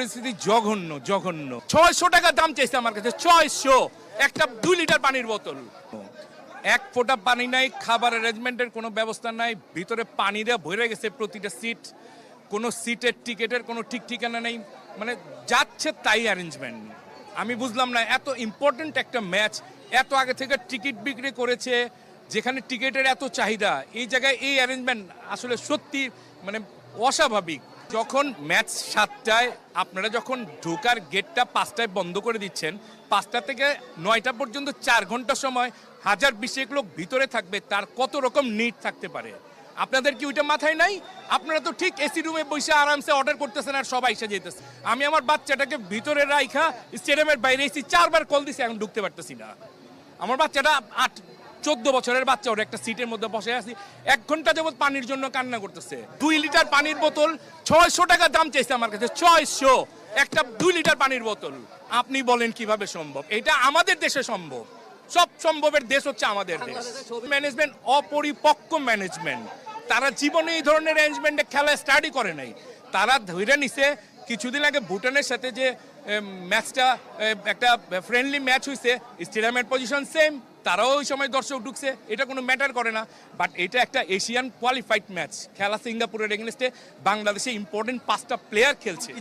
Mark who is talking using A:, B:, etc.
A: পরিস্থিতি জঘন্য জঘন্য। ছয়শো টাকা দাম চাইছে আমার কাছে, ছয়শো। একটা দুই লিটার পানির বোতল। এক ফোঁটা পানি নাই, খাবার অ্যারেঞ্জমেন্টের কোনো ব্যবস্থা নাই, ভিতরে পানি দিয়ে ভরে গেছে প্রতিটা সিট কোনো সিটের টিকেটের কোনো ঠিক ঠিকানা নেই। মানে যাচ্ছে তাই অ্যারেঞ্জমেন্ট আমি বুঝলাম না, এত ইম্পর্ট্যান্ট একটা ম্যাচ এত আগে থেকে টিকিট বিক্রি করেছে, যেখানে টিকিটের এত চাহিদা, এই জায়গায় এই অ্যারেঞ্জমেন্ট আসলে সত্যি মানে অস্বাভাবিক। যখন ম্যাচ সাতটায় আপনারা যখন ঢোকার গেটটা পাঁচটায় বন্ধ করে দিচ্ছেন, পাঁচটা থেকে নয়টা পর্যন্ত চার ঘণ্টা সময়, হাজার বিশেক লোক ভিতরে থাকবে, তার কত রকম নিট থাকতে পারে। আপনাদের কি ওইটা মাথায় নাই? আপনারা তো ঠিক এসি রুমে বসে আরামসে অর্ডার করতেছেন আর সবাই এসে যেতেছে। আমি আমার বাচ্চাটাকে ভিতরে রাইখা স্টেডিয়ামের বাইরে এসেছি চারবার কল দিছি, এখন ঢুকতে পারতেছি না। আমার বাচ্চাটা আট চোদ্দ বছরের বাচ্চা ওর একটা সিটের মধ্যে বসে আছি। এক ঘণ্টা যাবত পানির জন্য কান্না করতেছে। দুই লিটার পানির বোতল ছয়শো টাকা দাম চাইছে আমার কাছে, ছয়শো। একটা দুই লিটার পানির বোতল। আপনি বলেন কীভাবে সম্ভব? এটা আমাদের দেশে সম্ভব। সব সম্ভবের দেশ হচ্ছে আমাদের দেশ। ম্যানেজমেন্ট অপরিপক্ক ম্যানেজমেন্ট। তারা জীবনে এই ধরনের অ্যারেঞ্জমেন্টে খেলা স্টাডি করে নাই। তারা ধরে নিছে কিছুদিন আগে ভুটানের সাথে যে ম্যাচটা একটা ফ্রেন্ডলি ম্যাচ হয়েছে স্টেডিয়ামের পজিশন সেম তারাও ওই সময় দর্শক ঢুকছে, এটা কোনো ম্যাটার করে না। বাট এটা একটা এশিয়ান কোয়ালিফাইড ম্যাচ খেলা সিঙ্গাপুরের এগেনস্টে বাংলাদেশে ইম্পর্টেন্ট পাঁচটা প্লেয়ার খেলছে।